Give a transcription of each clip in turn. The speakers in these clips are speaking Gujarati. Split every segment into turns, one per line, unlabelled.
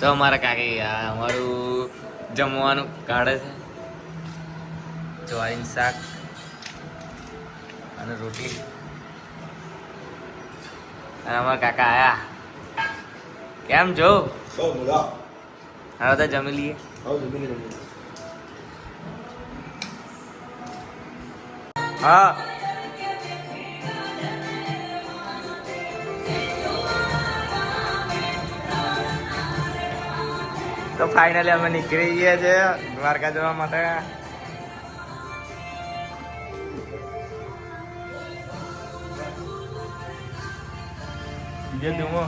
તો અમારા કાકી અમારું જમવાનું કાઢે છે. જ્વારીનું શાક અને રોટલી. અને અમારા કાકા આયા. કેમ છો? હવે તો જમી લઈએ. હા. તો ફાઇનલી અમે નીકળી ગયા છે દ્વારકા જવા માટે. બીજો ધુમો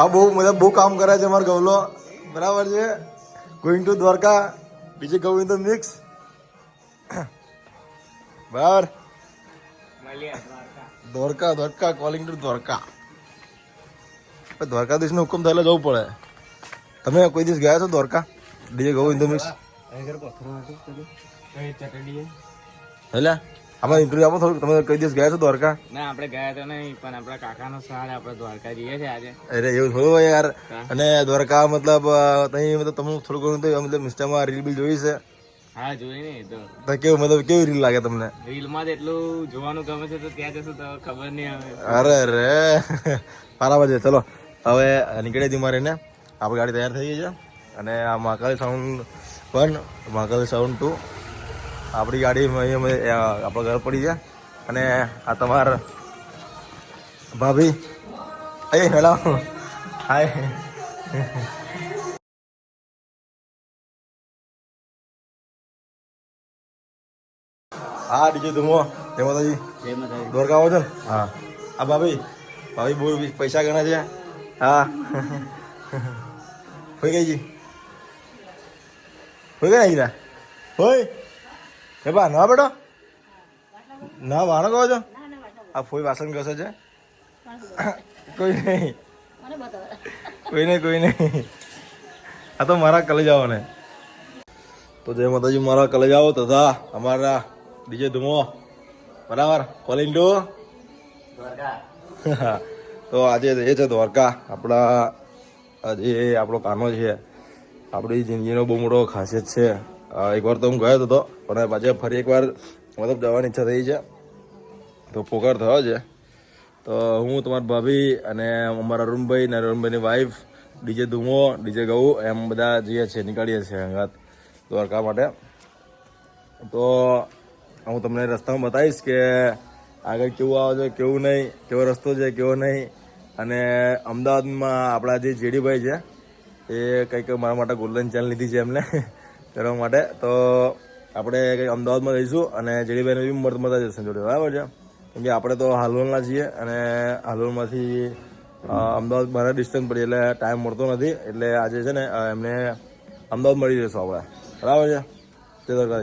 હા બહુ મતલબ બહુ કામ કરે છે અમારો ગવલો બરાબર છે? ગોઈંગ ટુ દ્વારકા બીજે ગોવિંદ મિક્સ બરાબર. Dwarka. Dwarka calling to Dwarka. દ્વારકાધીશનો હુકમ થયેલો જવું પડે. તમે કોઈ દિવસ ગયા છો દ્વારકા? ડીજે ગોવિંદ મિક્સ એટલે આમાં ઇન્ટરવ્યુ આપો થોડું તમે કઈ દિવસ ગયા છો દ્વારકા?
ના આપણે ગયા તો નહીં પણ આપણા કાકાનો સહારે આપણે દ્વારકા જઈએ છે આજે.
અરે એવું થોડું હોય યાર. અને દ્વારકા મતલબ તઈ મતલબ તમને થોડું ઘણું તો મતલબ ઇન્સ્ટામાં રીલ બી જોઈ છે?
હા જોઈ ને તો.
તો કેવું મતલબ કેવી રીલ લાગે તમને?
રીલમાં જ એટલું જોવાનું ગમે છે તો ત્યાં જશું તો ખબર નહીં આવે.
અરે રે બરાબર છે. ચલો હવે નીકળે દી મારે ને. આપણી ગાડી તૈયાર થઈ ગઈ છે. અને આ Mahakali sound one Mahakali sound two આપણી ગાડી અહીંયા આપણો ઘર પડી છે અને આ તમાર ભાભી. એ હેલો. હાય હા ડીજે ધુમો. જય માતાજી. દ્વારકા આવો છો? ને હા આ ભાભી. ભાભી બહુ પૈસા ગણા છે. હા. હોય ગઈ જી. હોય ગઈ ના હોય એ બા, ના બેટો? ના, વાણો કહો છો? આ ફોઈ વાસણ ઘસે છે. કોઈ નહીં. કોઈ નહીં કોઈ નહીં. આ તો મારા કલેજાઓ ને તો જય માતાજી, મારા કલેજાઓ તથા અમારા ડીજે ધુમો. બરાબર? કોલિંગ ટુ તો આજે એ છે દ્વારકા. આપણા, આજે આપણો કાનો છે. આપણી જિંદગીનો બહુ મોટો ખાસિયત છે. એકવાર તો હું ગયો હતો પણ પાછા ફરી એકવાર મતલબ જવાની ઈચ્છા થઈ છે. તો પોકાર થયો છે. તો હું તમારા ભાભી અને અમારા અરુણભાઈ અને અરુણભાઈની વાઈફ ડીજે ધુમો ડીજે ગવું એમ બધા જઈએ છીએ નીકળીએ છીએ હંગાત દ્વારકા માટે. તો હું તમને રસ્તામાં બતાવીશ કે આગળ કેવું આવે છે, કેવું નહીં, કેવો રસ્તો છે, કેવો નહીં. અને અમદાવાદમાં આપણા જે જેડીભાઈ છે, એ કંઈક મારા માટે ગોલ્ડન ચેન લીધી છે એમને. કરવા માટે તો આપણે કંઈક અમદાવાદમાં રહીશું અને જેડીભાઈને બી મળતા મળતા જશે જોડે બરાબર છે? કેમ કે આપણે તો હાલોલના છીએ અને હાલોલમાંથી અમદાવાદ મારા ડિસ્ટન્સ પડી એટલે ટાઈમ મળતો નથી. એટલે આજે છે ને એમને અમદાવાદ મળી જશું આપણે. બરાબર છે? તે દરકાર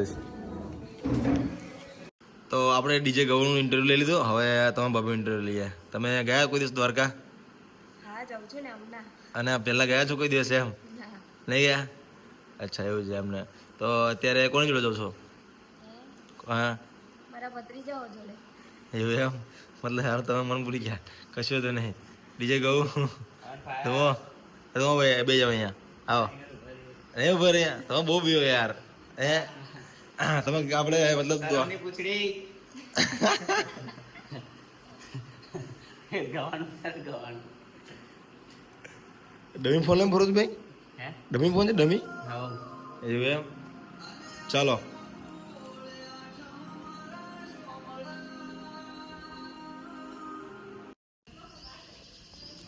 તો આપણે ડીજે ગૌનું ઇન્ટરવ્યુ લઈ લીધું. હવે તમે બાબુ ઇન્ટરવ્યુ લઈએ તમે ગયા કોઈ દિવસ દ્વારકા?
હા જાઉં છું
અને પહેલા ગયા છો કોઈ દિવસ એમ? નહીં ગયા? અચ્છા એવું છે એમને. તો અત્યારે કોની જોડે જાવ છો? હા?
મારા ભત્રીજાઓ જોડે.
એવું એમ? મતલબ યાર તમે મને ભૂલી ગયા. કશું તો નહીં. ડીજે ગયું તો તો ભાઈ બે જાવ અહીંયા. આવો. એ ઊભા રહ્યા તમે બહુ બીઓ યાર. હે? તમે આપણે મતલબ
ગવાનું ગવાનું.
ડમી ફોન લેમ ફરોજભાઈ
ભાઈ?
ડમી ફોન છે ડમી? એવું એમ? ચાલો.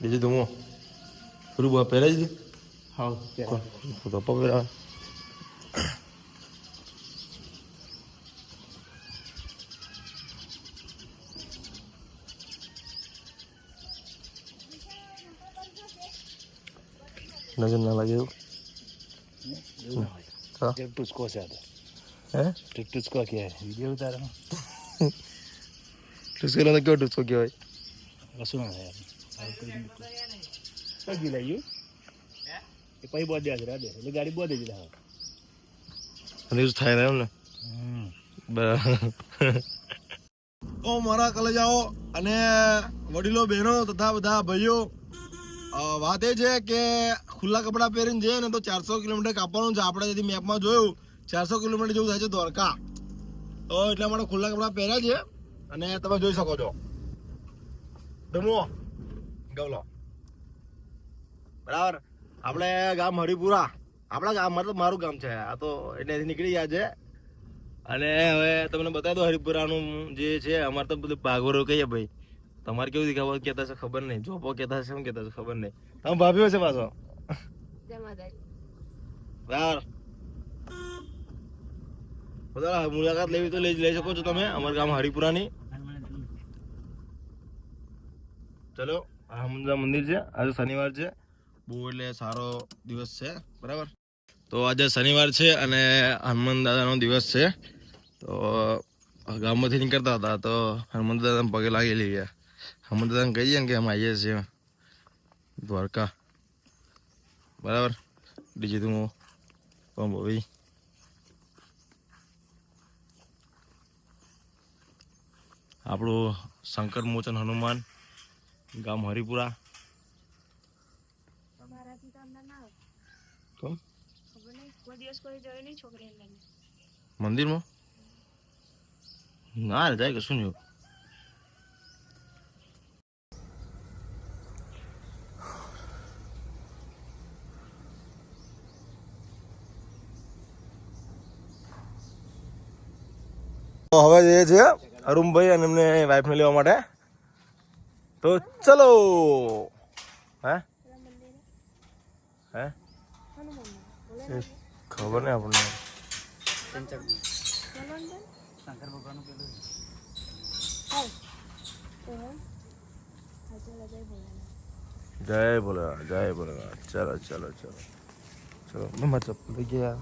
બીજું ધુમો પૂરું બા પહેલા જ દે
હા
તો પકડા નજર ના લાગે એવું? હા
टुचको से आता
હે
टुचको क्या है वीडियो उतार
ટુસકો તો કેવો ટુસકો કહેવાય
सुना है यार પગી લઈ ગયું એ પછી બોધ દે રાડે એટલે ગાડી બોધ જ રહે
અને એવું થાય ને એમ ને બરાબર ઓ મારા કલેજાઓ અને વડીલો બહેનો તથા બધા ભાઈઓ અ, વાત એ છે કે ખુલ્લા કપડાં પહેરીને જઈએ ને તો ચારસો કિલોમીટર કાપવાનું છે. આપણે જેથી મેપમાં જોયું, ચારસો કિલોમીટર જેવું થાય છે દ્વારકા. તો એટલા માટે ખુલ્લા કપડાં પહેર્યા છે અને તમે જોઈ શકો છો. ધમો ગવલો. બરાબર? આપણે ગામ હરિપુરા. આપણા ગામ, મતલબ મારું ગામ છે. આ તો એટલે નીકળી ગયા છે. અને હવે તમને બતાવી દો હરિપુરાનું જે છે, અમારે તો બધું ભાગોરો કહીએ ભાઈ. તમારે કેવું દેખાવ કેતા છે ખબર નહીં. જોપો કહેતા છે શું કહેતા છે ખબર નહીં. તમે ભાભીઓ છે પાછો. યાર બધા મુલાકાત લેવી તો લઈ લઈ શકો છો તમે. અમારા ગામ હરિપુરાની. ચલો આ હનુમાન મંદિર છે. આજે શનિવાર છે. બહુ એટલે સારો દિવસ છે. બરાબર? તો આજે શનિવાર છે અને હનુમાન દાદાનો દિવસ છે. તો ગામમાંથી નીકળતા હતા તો હનુમાન દાદા પગે લાગી લઈએ હનુમાન દાદાને કહીએ ને કે અમે આવીએ છીએ દ્વારકા. બરાબર? બીજું તું કોણ ભાઈ આપણું શંકર મોચન હનુમાન ગામ હરિપુરા. મંદિરમાં? ના જાય કશું નહીં હવે જઈએ છે, અરુણભાઈ અને એમને વાઈફને લેવા માટે. તો ચલો. હે? હે? ખબર નહીં આપણને. જય ભોલેનાથ જય ભોલેનાથ. ચલો ચલો ચલો. ચલો મેં ચપ્પલ લઈ ગયા.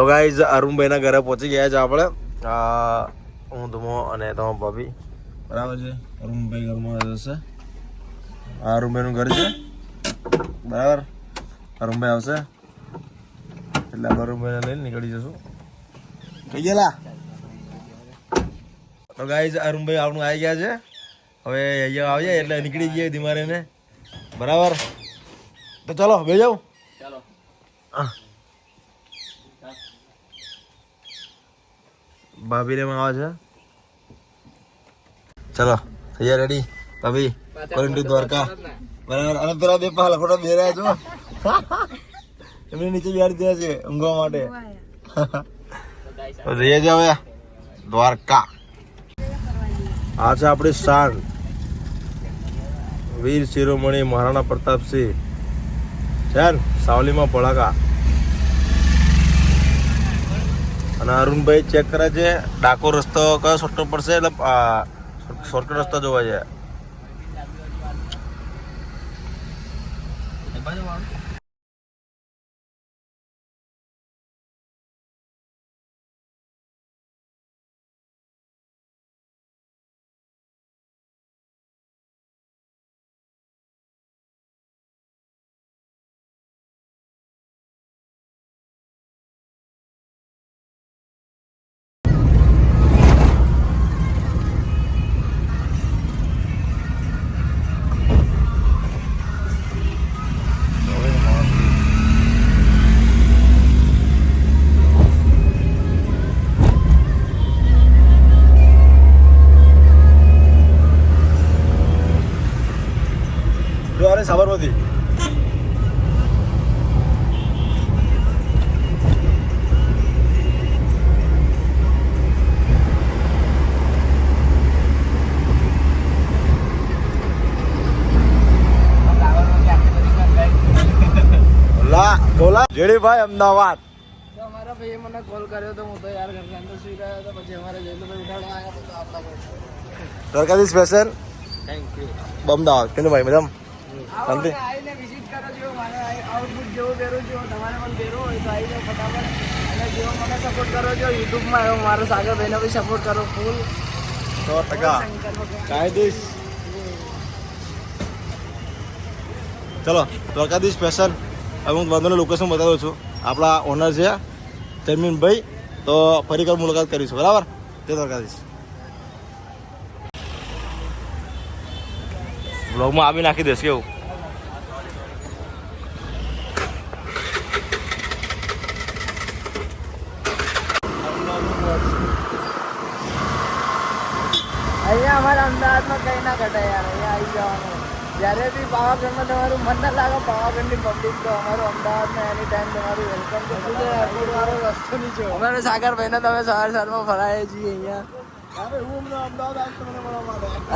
તો ગાઈઝ અરુણભાઈના ઘરે પહોંચી ગયા છે આપણે. હું ધમો અને તમારો ભાભી. બરાબર છે. અરુણભાઈ ઘરમાં જશે આ અરુણભાઈનું ઘર છે. બરાબર? અરુણભાઈ આવશે. એટલે અરુણભાઈને લઈને નીકળી જશું. કઈ ગયેલા? તો ગાઈઝ અરુણભાઈ આપણું આવી ગયા છે. હવે અહીંયા આવી જાય એટલે નીકળી ગયા ધીમારે બરાબર? તો ચલો બે જાઉં
ચાલો.
ભાભી ને આવે છે. ચલો તૈયાર રેડી ભાભી કોલિંગ ટુ દ્વારકા. બરાબર અને પેલા બે પાલા ફોટો બે રહ્યા છો. એમને નીચે બેહાડી દીધા છે ઊંઘવા માટે. તો જઈએ છીએ હવે દ્વારકા. આ છે આપણી શાન. વીર શિરોમણી મહારાણા પ્રતાપસિંહ. છે સાવલીમાં ભળાકા અને અરુણભાઈ ચેક કરે છે, ડાકોર રસ્તો કયો શોર્ટકટ પડશે? એટલે શોર્ટકટ રસ્તો જોવા છે. જેડીભાઈ અમદાવાદ.
તો અમારા ભાઈએ મને કોલ કર્યો તો હું તો યાર ઘરની અંદર સુઈ રહ્યો હતો પછી અમારે જયલુભાઈ ઉઠાડવા આવ્યા તો આપણા
Dwarkadhish special
thank you
Ahmedabad કેનું ભાઈ મેડમ શાંતિ?
આવીને વિઝિટ કરો છો મારે આઉટપુટ જેવું પહેરું છું તમારે પણ પહેરવું હોય તો આવી જાઓ ફટાફટ. અને જેવો મને સપોર્ટ કરો છો યુટ્યુબમાં એવો મારો સાગર ભાઈને બી સપોર્ટ કરો ફૂલ
સો ટકા. કાયદેશ ચલો દ્વારકાધીશ ફેશન હવે હું વાંધોને લોકેશન બતાવું છું. આપણા ઓનર છે જમીનભાઈ તો ફરી કર મુલાકાત કરીશું બરાબર? તે દ્વારકાધીશ. બ્લોગમાં આવી નાખી દઈશ કેવું?
અહીંયા અમારા અમદાવાદમાં કંઈ ના ઘટાય યાર અહીંયા આવી જવાનું. જ્યારે બી પાવાગઢમાં તમારું મન ના લાગે પાવાગઢની પબ્લિક તો અમારું અમદાવાદમાં એની ટાઈમ તમારું વેલકમ છે એરપોર્ટ વાળો રસ્તો નીચે અમારે સાગરભાઈને તમે સવાર સવારમાં ફરાય છીએ અહીંયા.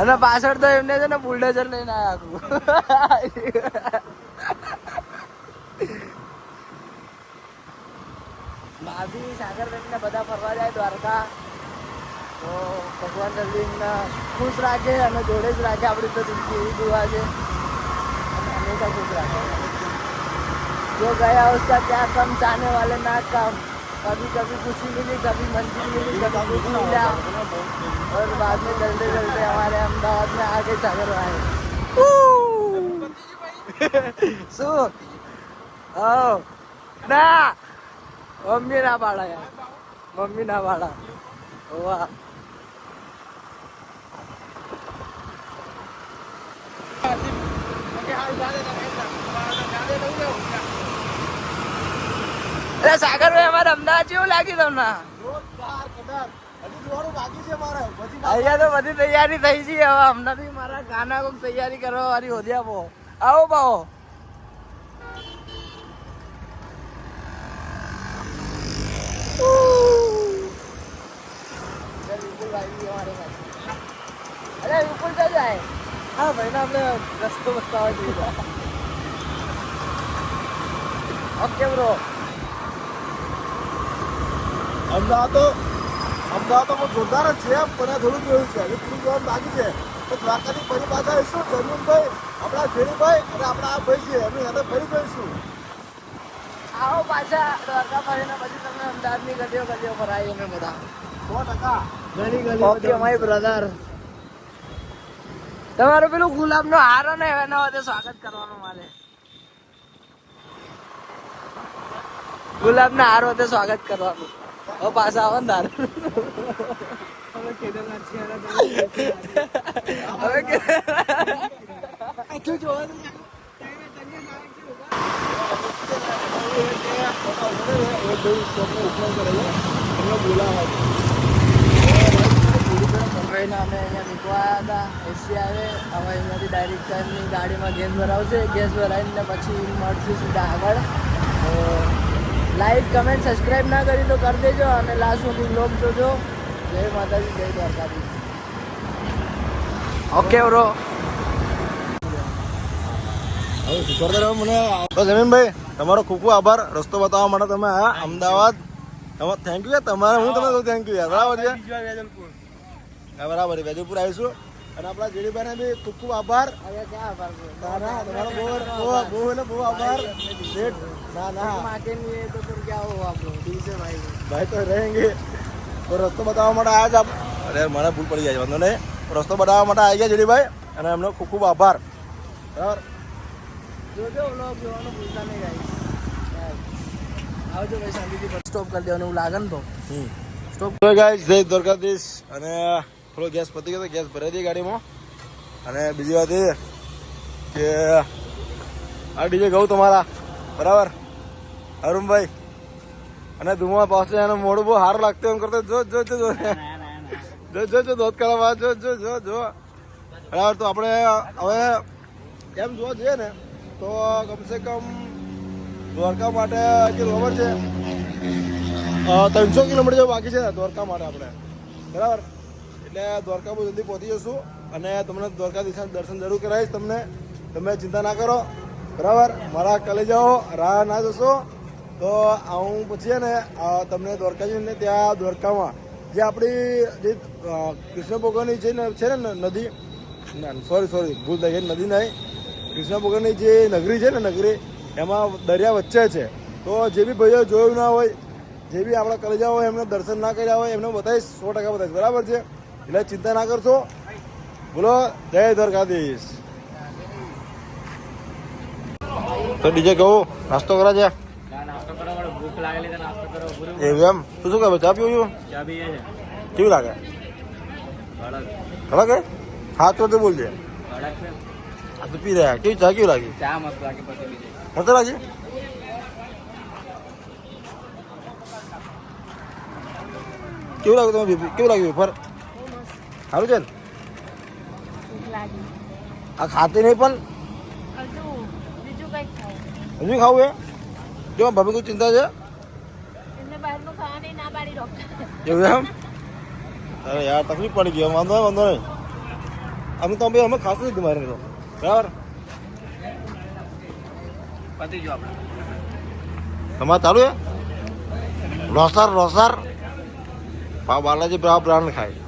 અને પાછળ તો એમને છે ને બુલડોઝર લઈને આવ્યા ભાભી સાગરબેન ને બધા ફરવા જાય દ્વારકા. તો ભગવાન જલ્દી એમને ખુશ રાખે અને જોડે જ રાખે આપણી તો જિંદગી એવી દુઆ છે અને હંમેશા ખુશ રાખે जो गया उसका क्या कम चाहने वाले ना कम कभी कभी खुशी मिली कभी मंजिल मिली कभी दुख मिला और बाद में चलते चलते हमारे अहमदाबाद में आगे सागर आए શું ઓ ના મમ્મી ના પાડા યાર મમ્મી ના પાડા વાહ અરે સાગરભાઈ અમારે અમદાવાદ જેવું લાગ્યું તમને. અહીંયા તો બધી તૈયારી થઈ છે, હવે અમદાવાદ મારા ગાના કોઈક તૈયારી કરવા વાળી હોદી આપો. આવો પાવો અરે વિપુલ તો જાય. હા ભાઈ આપણે રસ્તો બતાવવા જોઈએ. ઓકે બ્રો
અમદાવાદ તો અમદાવાદ તો જોરદાર જ છે પણ થોડું જોયું છે. હજુ થોડું જોવાનું બાકી છે. તો દ્વારકાની ફરી પાછા આવીશું જમીનભાઈ આપણા ભેડીભાઈ અને આપણા આ ભાઈ છે. અમે એને ફરી જઈશું.
આવો પાછા દ્વારકા ફરીને પછી તમને અમદાવાદની ગલીઓ ગલીઓ ફરાય અમે બધા.
સો ટકા.
ગલી ગલી ઓકે માય બ્રધર તમારું પેલું ગુલાબનો હાર ને એના વચ્ચે સ્વાગત કરવાનું મારે ગુલાબના હાર વચ્ચે સ્વાગત કરવાનું હવે પાછા આવો ને તાર હવે કે- ભાઈને અમે આવ્યા હતા એસી આવે હવે ડાયરેક્ટ એમની ગાડીમાં ગેસ ભરાવશે. ગેસ ભરાવીને પછી મળશું સીધા આગળ. તો લાઈક કમેન્ટ સબસ્ક્રાઈબ ના કરી તો કરી દેજો અને લાસ્ટ સુધી બ્લોગ જોજો. જય માતાજી જય દ્વારકાધીશ. ઓકે બ્રો
મને. જમીનભાઈ તમારો ખૂબ ખૂબ આભાર. રસ્તો બતાવવા માટે તમે આયા. અમદાવાદ. થેન્ક યુ તમારે હું તમને થેન્ક યુ યાર. બરાબર છે? બરાબર. વેદીપુર આવીશું. અને આપણા જીડીભાઈને બી ખૂબ ખૂબ આભાર. ના ના બહુ બહુ બહુ આભાર. ના ના.
માટે ક્યાં હો
ભાઈ તો રહેંગે. તો રસ્તો બતાવવા માટે આવ્યા જ આપ અરે મને ભૂલ પડી જાય વાંધો નહીં. રસ્તો બતાવવા માટે આવી ગયા જીડીભાઈ અને એમનો ખૂબ ખૂબ આભાર. બરાબર?
જોજો ઓલો જોવાનું ભૂલતા નહીં ગાઈસ આવજો ભાઈ શાંતિથી સ્ટોપ કરી દેવાનું ને તો.
સ્ટોપ ગાઈસ જય દ્વારકાધીશ. અને થોડો ગેસ પતી ગયો ગેસ ભરાઈ દઈએ ગાડીમાં. અને બીજી વાત એ કે આ ડીજે ગયું તમારા. બરાબર? અરુણભાઈ. અને ધુમા પાસે એનું મોડું બહુ સારું લાગતું એમ કરતો જો જો જો જો. જો જો જો, દોત કરવા જો જો જો જો. બરાબર, તો આપણે હવે એમ જોવા જઈએ ને, તો કમસે કમ દ્વારકા માટે જે રોવર છે ત્રણસો કિલોમીટર જેવું બાકી છે દ્વારકા માટે આપણે. બરાબર? એટલે દ્વારકા બહુ જલ્દી પહોંચી જશું અને તમને દ્વારકા દિશા દર્શન જરૂર કરાવીશ તમને. તમે ચિંતા ના કરો. બરાબર? મારા કલેજાઓ રાહ ના જશો. તો હું પછી ને તમને દ્વારકાજીને ત્યાં દ્વારકામાં જે આપણી જે કૃષ્ણ ભગવાનની જે છે ને નદી. સોરી સોરી, ભૂલ થઈ ગઈ, નદી નહીં. કૃષ્ણ ભગવાનની જે નગરી છે ને, નગરી, એમાં દરિયા વચ્ચે છે. તો જે બી ભાઈઓ જોયું ના હોય, જે બી આપણા કલેજા હોય, એમને દર્શન ના કર્યા હોય, એમને બતાવીશ, સો ટકા બતાવીશ. બરાબર છે? એટલે ચિંતા ના કરશો. બોલો, જય દ્વારકાધીશ. તો ડીજે કહું, નાસ્તો કરા છે? એવું એમ? તું શું કહે ચા પીવું છું? કેવું લાગે? ખરા હા? તો બોલજે આ તો પી રહ્યા. કેવી ચા કેવી લાગી?
ચા મસ્ત લાગે?
લાગી કેવું લાગ્યું તમે કેવું લાગ્યું? વેફર સારું છે ને? આ ખાતી નહીં પણ?
હજુ બીજું ખાવું.
એ જો ભાભી કોઈ ચિંતા છે? એવું એમ? અરે યાર તકલીફ પડી ગઈ વાંધો નહીં વાંધો નહીં. અમે તો અમે ખાતું નથી મારે તો. બરાબર?
પતી જો આપણે.
તમારે ચાલુ છે? રોસાર રોસાર. પાવ બાલાજી બ્રા બ્રાન્ડ ખાય.